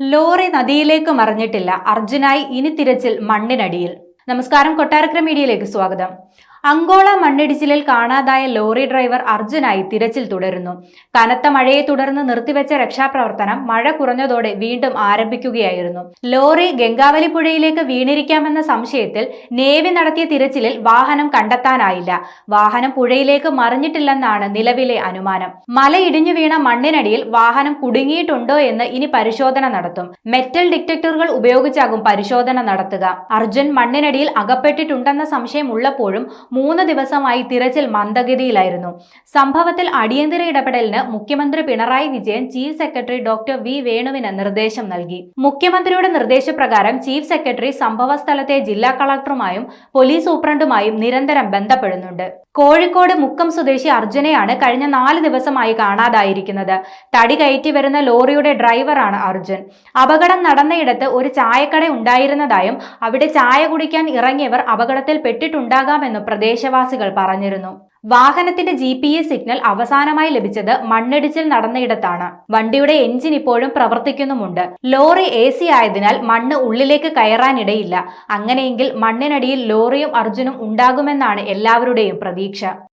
Lorry നദിയിലേക്ക് മറിഞ്ഞിട്ടില്ല. അർജുനായി ഇനി തിരച്ചിൽ മണ്ണിനടിയിൽ. നമസ്കാരം. കൊട്ടാരക്കര മീഡിയയിലേക്ക് സ്വാഗതം. അങ്കോള മണ്ണിടിച്ചിലിൽ കാണാതായ ലോറി ഡ്രൈവർ അർജുനായി തിരച്ചിൽ തുടരുന്നു. കനത്ത മഴയെ തുടർന്ന് നിർത്തിവെച്ച രക്ഷാപ്രവർത്തനം മഴ കുറഞ്ഞതോടെ വീണ്ടും ആരംഭിക്കുകയായിരുന്നു. ലോറി ഗംഗാവലി പുഴയിലേക്ക് വീണിരിക്കാമെന്ന സംശയത്തിൽ നേവി നടത്തിയ തിരച്ചിലിൽ വാഹനം കണ്ടെത്താനായില്ല. വാഹനം പുഴയിലേക്ക് മറിഞ്ഞിട്ടില്ലെന്നാണ് നിലവിലെ അനുമാനം. മല ഇടിഞ്ഞു വീണ മണ്ണിനടിയിൽ വാഹനം കുടുങ്ങിയിട്ടുണ്ടോ എന്ന് ഇനി പരിശോധന നടത്തും. മെറ്റൽ ഡിറ്റക്ടറുകൾ ഉപയോഗിച്ചാകും പരിശോധന നടത്തുക. അർജുൻ മണ്ണിനടിയിൽ അകപ്പെട്ടിട്ടുണ്ടെന്ന സംശയം ഉള്ളപ്പോഴും മൂന്ന് ദിവസമായി തിരച്ചിൽ മന്ദഗതിയിലായിരുന്നു. സംഭവത്തിൽ അടിയന്തര ഇടപെടലിന് മുഖ്യമന്ത്രി Pinarayi Vijayan chief secretary doctor V വേണുവിന് നിർദ്ദേശം നൽകി. മുഖ്യമന്ത്രിയുടെ നിർദ്ദേശപ്രകാരം ചീഫ് സെക്രട്ടറി സംഭവ സ്ഥലത്തെ ജില്ലാ കളക്ടറുമായും പോലീസ് സൂപ്രണ്ടുമായും നിരന്തരം ബന്ധപ്പെടുന്നുണ്ട്. കോഴിക്കോട് മുക്കം സ്വദേശി അർജുനെയാണ് കഴിഞ്ഞ നാല് ദിവസമായി കാണാതായിരിക്കുന്നത്. തടി കയറ്റി വരുന്ന ലോറിയുടെ ഡ്രൈവറാണ് അർജുൻ. അപകടം നടന്നയിടത്ത് ഒരു ചായക്കട ഉണ്ടായിരുന്നതായും അവിടെ ചായ കുടിക്കാൻ ഇറങ്ങിയവർ അപകടത്തിൽ പെട്ടിട്ടുണ്ടാകാമെന്ന് പ്രദേശവാസികൾ പറഞ്ഞിരുന്നു. വാഹനത്തിന്റെ ജി പി എസ് സിഗ്നൽ അവസാനമായി ലഭിച്ചത് മണ്ണിടിച്ചിൽ നടന്നയിടത്താണ് വണ്ടിയുടെ എഞ്ചിൻ ഇപ്പോഴും പ്രവർത്തിക്കുന്നുമുണ്ട്. ലോറി എ സി ആയതിനാൽ മണ്ണ് ഉള്ളിലേക്ക് കയറാനിടയില്ല. അങ്ങനെയെങ്കിൽ മണ്ണിനടിയിൽ ലോറിയും അർജുനും ഉണ്ടാകുമെന്നാണ് എല്ലാവരുടെയും പ്രതീക്ഷ.